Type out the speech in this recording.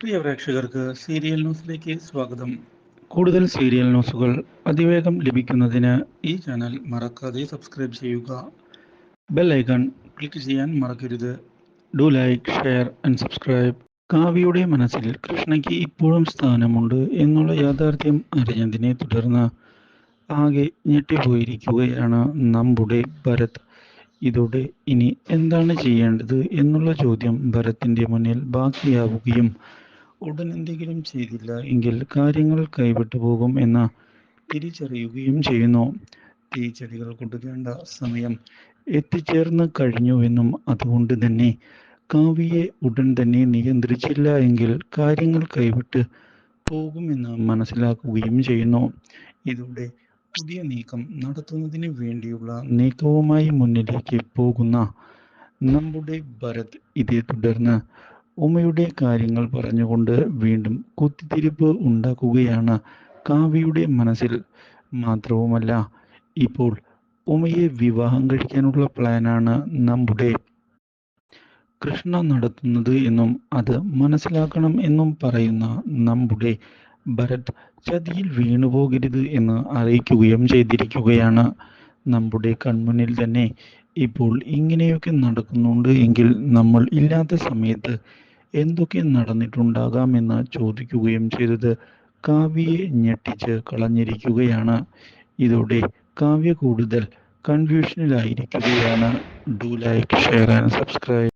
പ്രിയ പ്രേക്ഷകർക്ക് സീരിയൽ ന്യൂസിലേക്ക് സ്വാഗതം. കൂടുതൽ സീരിയൽ ന്യൂസുകൾ അതിവേഗം ലഭിക്കുന്നതിന് ഈ ചാനൽ മറക്കാതെ സബ്സ്ക്രൈബ് ചെയ്യുക. ബെൽ ഐക്കൺ ക്ലിക്ക് ചെയ്യാൻ മറക്കരുത്. Do like share and subscribe. കാവ്യയുടെ മനസ്സിൽ കൃഷ്ണയ്ക്ക് ഇപ്പോഴും സ്ഥാനമുണ്ട് എന്നുള്ള യാഥാർത്ഥ്യം അറിഞ്ഞതിനെ തുടർന്ന് ആകെ ഞെട്ടിപ്പോയിരിക്കുകയാണ് നമ്മുടെ ഭരത്. ഇതോടെ ഇനി എന്താണ് ചെയ്യേണ്ടത് എന്നുള്ള ചോദ്യം ഭരത്തിന്റെ മുന്നിൽ ബാക്കിയാവുകയും ഉടൻ എന്തെങ്കിലും ചെയ്തില്ല എങ്കിൽ കാര്യങ്ങൾ കൈവിട്ടു പോകും എന്ന് തിരിച്ചറിയുകയും ചെയ്യുന്നു. തീച്ചെടികൾ കൊടുക്കേണ്ട സമയം എത്തിച്ചേർന്ന് കഴിഞ്ഞു എന്നും അതുകൊണ്ട് തന്നെ കാവ്യയെ ഉടൻ തന്നെ നിയന്ത്രിച്ചില്ല എങ്കിൽ കാര്യങ്ങൾ കൈവിട്ട് പോകുമെന്ന് മനസ്സിലാക്കുകയും ചെയ്യുന്നു. ഇതോടെ പുതിയ നീക്കം നടത്തുന്നതിന് വേണ്ടിയുള്ള നീക്കവുമായി മുന്നിലേക്ക് പോകുന്ന നമ്മുടെ ഭരത് ഇതേ തുടർന്ന് ഉമയുടെ കാര്യങ്ങൾ പറഞ്ഞുകൊണ്ട് വീണ്ടും കുത്തിത്തിരിപ്പ് ഉണ്ടാക്കുകയാണ് കാവ്യയുടെ മനസ്സിൽ. മാത്രവുമല്ല ഇപ്പോൾ ഉമയെ വിവാഹം കഴിക്കാനുള്ള പ്ലാനാണ് നമ്മുടെ. കൃഷ്ണ നടത്തുന്നത് എന്നും അത് മനസ്സിലാക്കണം എന്നും പറയുന്ന നമ്മുടെ ഭരത് ചതിയിൽ വീണുപോകരുത് എന്ന് അറിയിക്കുകയും ചെയ്തിരിക്കുകയാണ്. നമ്മുടെ കൺമുന്നിൽ തന്നെ ഇപ്പോൾ ഇങ്ങനെയൊക്കെ നടക്കുന്നുണ്ട് എങ്കിൽ നമ്മൾ ഇല്ലാത്ത സമയത്ത് എന്തൊക്കെ നടന്നിട്ടുണ്ടാകാമെന്ന് ചോദിക്കുകയും ചെയ്തത് കാവ്യയെ ഞെട്ടിച്ച് കളഞ്ഞിരിക്കുകയാണ്. ഇതോടെ കാവ്യ കൂടുതൽ കൺഫ്യൂഷനിലായിരിക്കുകയാണ് do like share and subscribe